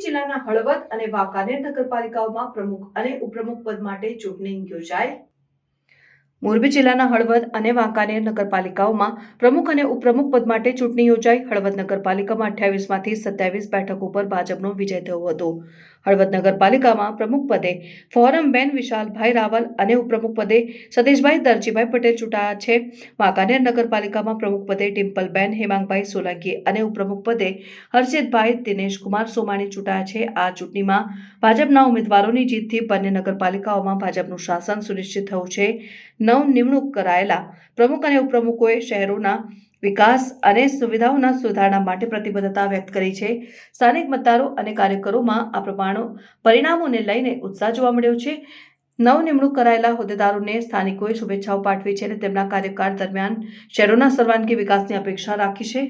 જિલ્લાના હળવદ અને વાંકાનેર નગરપાલિકાઓમાં પ્રમુખ અને ઉપપ્રમુખ પદ માટે ચૂંટણી યોજાય. મોરબી જિલ્લાના હળવદ અને વાંકાનેર નગરપાલિકાઓમાં પ્રમુખ અને ઉપપ્રમુખ પદ માટે ચૂંટણી યોજાઈ. હળવદ નગરપાલિકામાં અઠ્યાવીસમાંથી સત્યાવીસ બેઠક ઉપર ભાજપનો વિજય થયો હતો. હળવદ નગરપાલિકામાં પ્રમુખ પદે ફોરમ બેન વિશાલભાઈ રાવલ અને ઉપપ્રમુખ પદે સતીશભાઈ દરજીભાઈ પટેલ ચૂંટાયા છે. વાંકાનેર નગરપાલિકામાં પ્રમુખ પદે ડિમ્પલબેન હેમાંગભાઈ સોલંકી અને ઉપપ્રમુખ પદે હર્ષિતભાઈ દિનેશકુમાર સોમાણી ચૂંટાયા છે. આ ચૂંટણીમાં ભાજપના ઉમેદવારોની જીતથી બંને નગરપાલિકાઓમાં ભાજપનું શાસન સુનિશ્ચિત થયું છે. નવ નિમણૂક કરાયેલા પ્રમુખ અને ઉપપ્રમુખોએ શહેરોના વિકાસ અને સુવિધાઓના સુધારણા માટે પ્રતિબદ્ધતા વ્યક્ત કરી છે. સ્થાનિક મતદારો અને કાર્યકરોમાં આ પ્રમાણો પરિણામોને લઈને ઉત્સાહ જોવા મળ્યો છે. નવ નિમણૂક કરાયેલા હોદ્દેદારોને સ્થાનિકોએ શુભેચ્છાઓ પાઠવી છે અને તેમના કાર્યકાળ દરમિયાન શહેરોના સર્વાંગી વિકાસની અપેક્ષા રાખી છે.